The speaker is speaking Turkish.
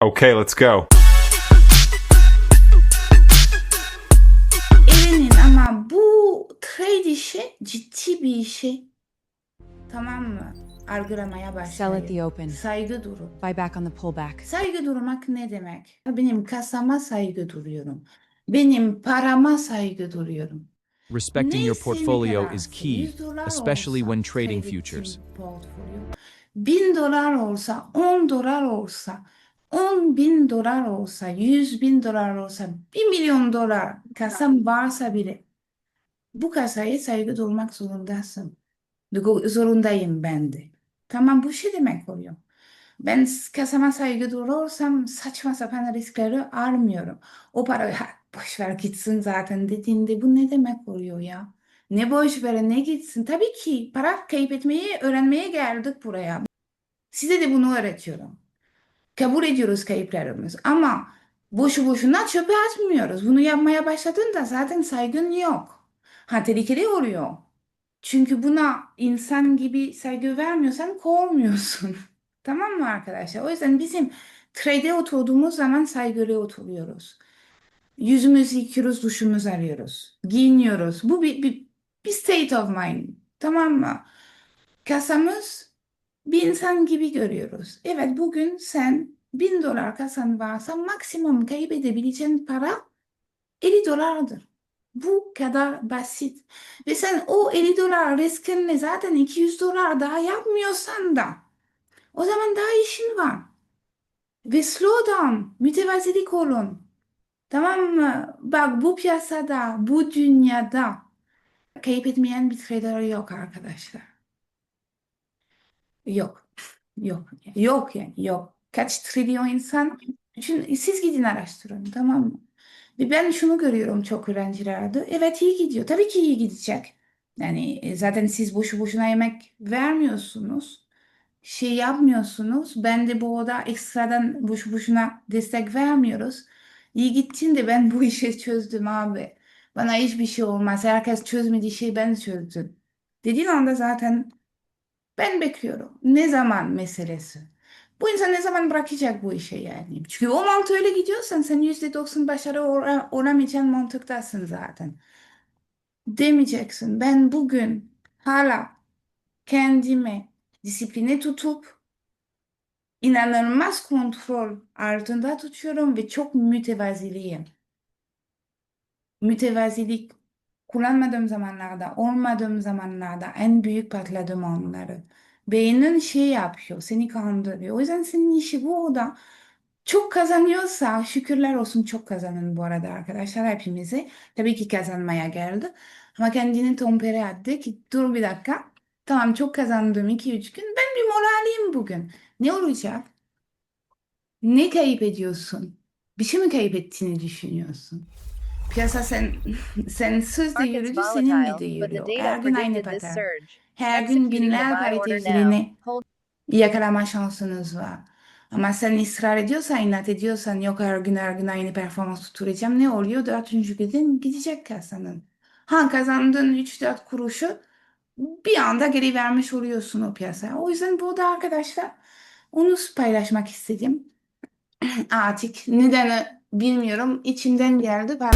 Okay, let's go. Erenin ama bu trade işi ciddi bir işi. Tamam mı? Algılamaya Sell at the open. Saygı durun. Buy back on the pullback. Saygı durmak ne demek? Benim kasama saygı duruyorum. Benim parama saygı duruyorum. Respecting your portfolio is key, 100 dolar especially when trading futures. portfolyo, 1000 dolar olsa, 10 dolar olsa, 10 bin dolar olsa, 100 bin dolar olsa, 1 milyon dolar kasam varsa bile bu kasaya saygı duymak zorundasın. Zorundayım ben de. Tamam bu şey demek oluyor. Ben kasama saygı duyuyorsam saçma sapan riskleri almıyorum. O para ha, boş ver gitsin zaten dediğinde bu ne demek oluyor ya? Ne boş ver ne gitsin. Tabii ki para kaybetmeyi öğrenmeye geldik buraya. Size de bunu öğretiyorum. Kabul ediyoruz kayıplarımız ama boşu boşuna çöpe atmıyoruz. Bunu yapmaya başladığında zaten saygın yok. Ha tehlikeli oluyor. Çünkü buna insan gibi saygı vermiyorsan kovmuyorsun. Tamam mı arkadaşlar? O yüzden bizim trade'e oturduğumuz zaman saygılı oturuyoruz. Yüzümüzü yıkıyoruz, duşumuzu alıyoruz. Giyiniyoruz. Bu bir, bir, bir state of mind. Tamam mı? Kasamız bir insan gibi görüyoruz. Evet bugün sen bin dolar kasan varsa maksimum kaybedebileceğin para 50 dolardır. Bu kadar basit. Ve sen o 50 dolar riskinle zaten 200 dolar daha yapmıyorsan da o zaman daha işin var. Ve slow down, mütevazilik olun. Tamam mı? Bak bu piyasada, bu dünyada kaybetmeyen bir trader yok arkadaşlar. Yok. Yok. Yok yani yok. Kaç trilyon insan. Bütün, siz gidin araştırın tamam mı? Ben şunu görüyorum çok öğrencilerde. Evet iyi gidiyor. Tabii ki iyi gidecek. Yani e, zaten siz boşu boşuna emek vermiyorsunuz. Şey yapmıyorsunuz. Ben de bu oda ekstradan boşu boşuna destek vermiyoruz. İyi gittiğinde ben bu işi çözdüm abi. Bana hiçbir şey olmaz. Herkes çözmediği şeyi ben çözdüm. Dediğin anda zaten ben bekliyorum. Ne zaman meselesi? Bu insan ne zaman bırakacak bu işi yani? Çünkü o mantığı öyle gidiyorsan sen %90 başarı olamayacağın mantıktasın zaten. Demeyeceksin. Ben bugün hala kendimi disipline tutup inanılmaz kontrol altında tutuyorum ve çok mütevaziliyim. Mütevazilik kullanmadığım zamanlarda, olmadığım zamanlarda en büyük patladığım anları. Beynin şey yapıyor, seni kandırıyor. O yüzden senin işi bu oda. Çok kazanıyorsa şükürler olsun çok kazanın bu arada arkadaşlar hepimize. Tabii ki kazanmaya geldi. Ama kendini tompere attı ki dur bir dakika. Tamam çok kazandım 2-3 gün. Ben bir mola alayım bugün. Ne olacak? Ne kayıp ediyorsun? Bir şey mi kaybettiğini düşünüyorsun? Piyasa sen sen Market's yürüdü seninle de yürüyor. Her gün aynı surge. Her gün binler. Hold yakalama şansınız var. Ama sen ısrar ediyorsan, inat ediyorsan yok her gün her gün aynı performans tutturacağım. Ne oluyor? Dördüncü gün gidecek kasanın. Ha kazandığın 3-4 kuruşu bir anda geri vermiş oluyorsun o piyasaya. O yüzden burada arkadaşlar onu paylaşmak istedim. Artık nedeni bilmiyorum. İçimden geldi. Para